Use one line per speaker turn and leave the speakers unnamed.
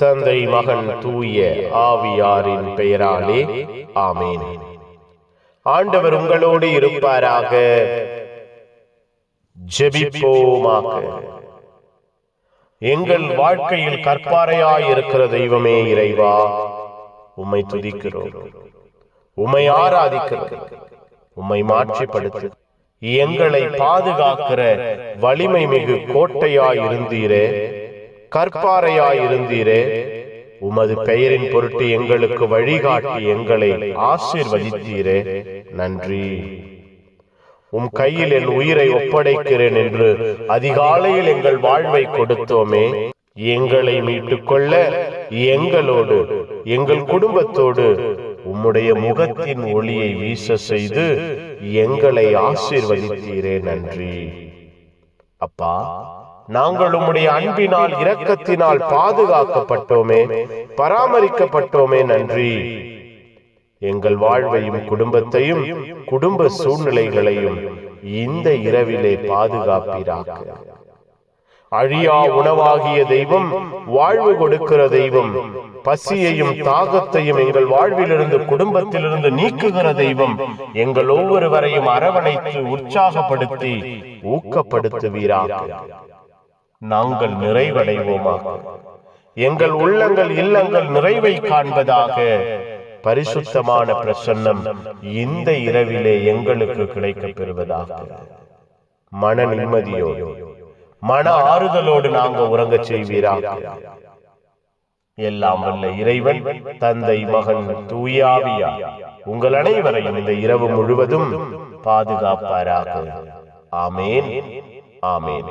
தந்தை மகன் தூய ஆவியாரின் பெயராலே ஆமேன். ஆண்டவர் உங்களோடு இருப்பாராக. ஜெபிப்போமாக. எங்கள் வாழ்க்கையில் கற்பாரையாய் இருக்கிற தெய்வமே இறைவா. உம்மை துதிக்கிறோம். உம்மை ஆராதிக்கிறோம். உம்மை மாட்சிப்படுத்து. எங்களை பாதுகாக்கிற வலிமை மிகு கோட்டையாய் இருந்தீரே. கற்பாறையாயிருந்தீரே. உமது பெயரின் பொருட்டு எங்களுக்கு வழிகாட்டி எங்களை ஆசீர்வதித்தீரே. நன்றி. உம் கையில் என் உயிரை ஒப்படைக்கிறேன் என்று அதிகாலையில் எங்கள் வாழ்வை கொடுத்தோமே. எங்களை மீட்டுக் கொள்ள எங்களோடு எங்கள் குடும்பத்தோடு உம்முடைய முகத்தின் ஒளியை வீச செய்து எங்களை ஆசீர்வதித்தீரே. நன்றி. அப்பா நாங்கள் உம்முடைய அன்பினால் இரக்கத்தினால் பாதுகாக்கப்பட்டோமே பராமரிக்கப்பட்டோமே நன்றி. எங்கள் வாழ்வையும் குடும்பத்தையும் குடும்ப சூழ்நிலைகளையும் இந்த இரவிலே பாதுகாப்பீராக. அழியா உணவாகிய தெய்வம் வாழ்வு கொடுக்கிற தெய்வம் பசியையும் தாகத்தையும் எங்கள் வாழ்விலிருந்து குடும்பத்திலிருந்து நீக்குகிற தெய்வம் எங்கள் ஒவ்வொருவரையும் அரவணைத்து உற்சாகப்படுத்தி ஊக்கப்படுத்துவீராக. நாங்கள் நிறைவடைவோமாக. எங்கள் உள்ளங்கள் இல்லங்கள் நிறைவை காண்பதாக பரிசுத்தமான பிரசன்னம் இந்த இரவிலே எங்களுக்கு கிடைக்கப் பெறுவதாக மன நிம்மதியோடு மன ஆறுதலோடு நாங்க உறங்கச் செய்வீராக. எல்லாம் வல்ல இறைவன் தந்தை மகன் தூயாவியா உங்கள் அனைவரையும் இந்த இரவு முழுவதும் பாதுகாப்பாராக. ஆமேன் ஆமேன்.